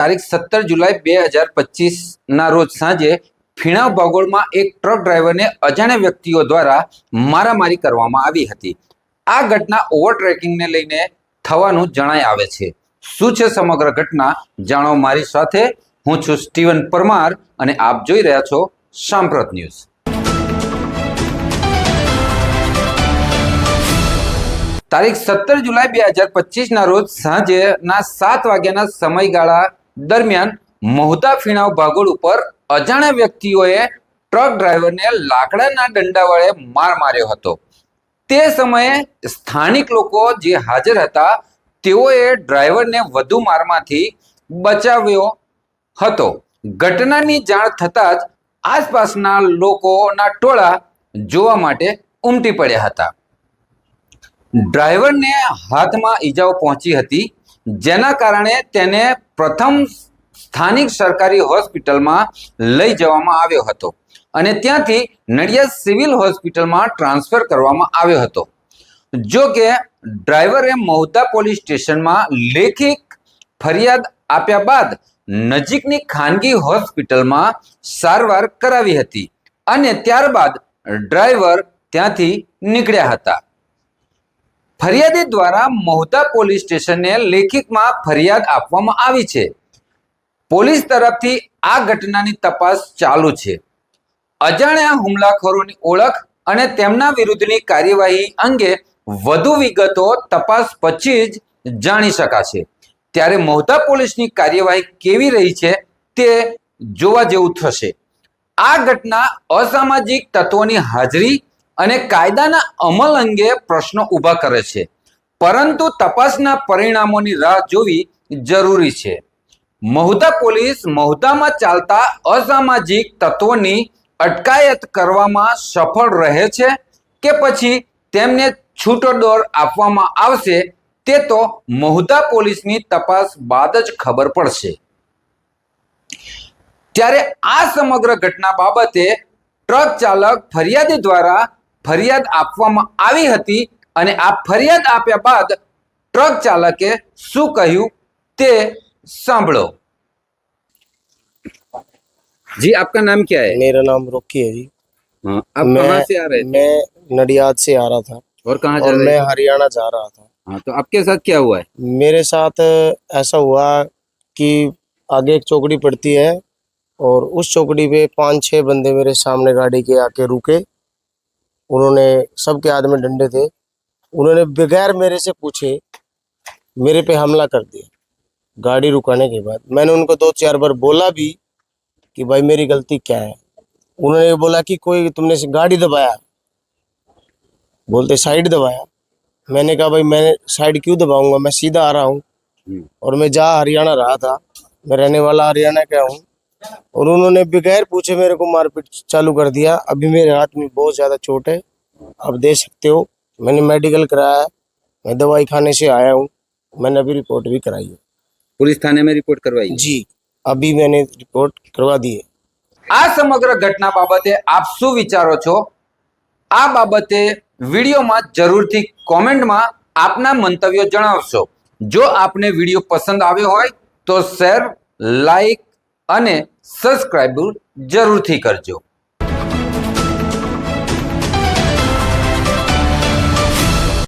તારીખ સત્તર જુલાઈ બે હજાર પચીસના રોજ સાંજે ફીણા ભાગોળમાં એક ટ્રક ડ્રાઈવરને અજાણ્યા વ્યક્તિઓ દ્વારા મારામારી કરવામાં આવી હતી. આ ઘટના ઓવરટ્રેકિંગને લઈને થવાનું જણાય આવે છે. શું છે સમગ્ર ઘટના? જાણો મારી સાથે. હું છું સ્ટીવન પરમાર અને આપ જોઈ રહ્યા છો સાંપ્રત ન્યૂઝ. તારીખ સત્તર જુલાઈ બે હજાર પચીસના રોજ સાંજેના સાત વાગ્યાના સમયગાળા દરમિયાન મહુદા ફીણાવ ભાગોળ ઉપર અજાણ્યા વ્યક્તિઓએ ટ્રક ડ્રાઈવરને લાકડાના દંડા વડે માર માર્યો હતો. તે સમયે સ્થાનિક લોકો જે હાજર હતા તેઓએ ડ્રાઈવરને વધુ મારમાંથી બચાવ્યો હતો. ઘટનાની જાણ થતાં જ આસપાસના લોકોના ટોળા જોવા માટે ઉમટી પડ્યા હતા. ડ્રાઈવરને હાથમાં ઈજાઓ પહોંચી હતી જેના કારણે તેને પ્રથમ સ્થાનિક સરકારી હોસ્પિટલમાં લઈ જવામાં આવ્યો હતો અને ત્યાંથી નડિયાદ સિવિલ હોસ્પિટલમાં ટ્રાન્સફર કરવામાં આવ્યો હતો. જો કે ડ્રાઈવરે મહુદા પોલીસ સ્ટેશનમાં લેખિત ફરિયાદ આપ્યા બાદ નજીકની ખાનગી હોસ્પિટલમાં સારવાર કરાવી હતી અને ત્યારબાદ ડ્રાઈવર ત્યાંથી નીકળ્યા હતા. ફરિયાદી દ્વારા મહુતા પોલીસ સ્ટેશનને લેખિતમાં ફરિયાદ આપવામાં આવી છે. પોલીસ તરફથી આ ઘટનાની તપાસ ચાલુ છે. અજાણ્યા હુમલાખોરોની ઓળખ અને તેમના વિરુદ્ધની કાર્યવાહી અંગે વધુ વિગતો તપાસ પછી જ જાણી શકાશે. ત્યારે મહુતા પોલીસની કાર્યવાહી કેવી રહી છે તે જોવા જેવું થશે. આ ઘટના અસામાજિક તત્વોની હાજરી અને કાયદાના અમલ અંગે પ્રશ્નો ઊભા કરે છે. પરંતુ તપાસના પરિણામોની રાહ જોવી જરૂરી છે. મહુધા પોલીસ મહુધામાં ચાલતા અસામાજિક તત્વોની અટકાયત કરવામાં સફળ રહે છે કે પછી તેમને છૂટો દોર આપવામાં આવશે તે તો મહુદા પોલીસની તપાસ બાદ જ ખબર પડશે. ત્યારે આ સમગ્ર ઘટના બાબતે ટ્રક ચાલક ફરિયાદી દ્વારા ફરિયાદ આપવામાં આવી હતી અને આ ફરિયાદ આપ્યા બાદ ટ્રક ચાલકે શું કહ્યું તે સાંભળો जी आपका नाम क्या है मेरा नाम रोकी है जी हाँ, आप मैं कहाँ से आ रहे थे मैं नडियाद से आ रहा था और कहाँ जा और रहे मैं थे हरियाणा जा रहा था हाँ तो आपके साथ क्या हुआ है मेरे साथ ऐसा हुआ कि आगे एक चौकड़ी पड़ती है और उस चौकड़ी पे पांच छह बंदे मेरे सामने गाड़ी के आके रुके उन्होंने सबके हाथ में डंडे थे। उन्होंने बगैर मेरे से पूछे मेरे पे हमला कर दिया। गाड़ी रुकाने के बाद मैंने उनको दो चार बार बोला भी कि भाई मेरी गलती क्या है? उन्होंने बोला कि कोई तुमने से गाड़ी दबाया? बोलते साइड दबाया? मैंने कहा भाई मैं साइड क्यों दबाऊँगा? मैं सीधा आ रहा हूँ और मैं जा हरियाणा रहा था। मैं रहने वाला हरियाणा का हूँ। और उन्होंने बगैर पूछे मेरे को मारपीट चालू कर दिया अभी मेरे हाथ में बहुत ज़्यादा चोट है आप देख सकते हो मैंने मेडिकल कराया है मैं दवाई खाने से आया हूँ मैंने अभी रिपोर्ट भी कराई है पुलिस थाने में रिपोर्ट करवाई जी अभी मैंने रिपोर्ट करवा दी है આ સમગ્ર ઘટના બાબતે આપ શું વિચારો છો આ બાબતે વિડીયોમાં જરૂરથી કોમેન્ટમાં આપના મંતવ્યો જણાવશો જો આપને વિડીયો પસંદ આવ્યો હોય તો શેર લાઈક અને સબસ્ક્રાઈબ જરૂરથી કરજો.